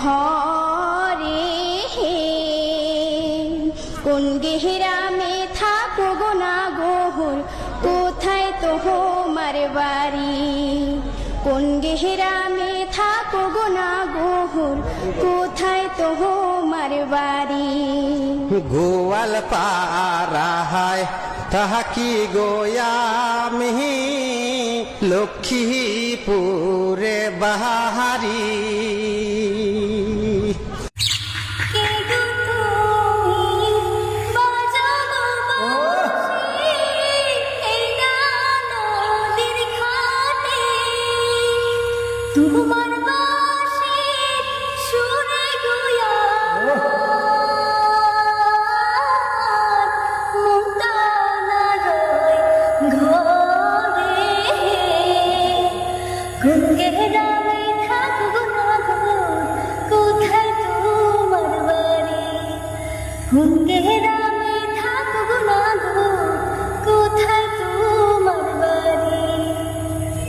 ঘরে কোন গেহরামে থাকো গো না গোহর কোথায় তো হোমার বাড়ি? কোন গেহরামে থাকো গো না গোহর কোথায় তো হোমার বাড়ি? গোয়াল পাড়াহায় তাহা কি গোয়ামি লক্ষ্মীপুরে বাহারি। তোমার বাসে সুরে গুয়া।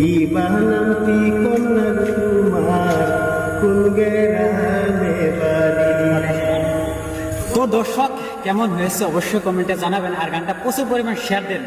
কি বানামটি কন্যা তোমার? কোন গেরামে বাড়ি? তো দর্শক, কেমন হয়েছে অবশ্যই কমেন্টে জানাবেন আর গানটা প্রচুর পরিমাণ শেয়ার দেন।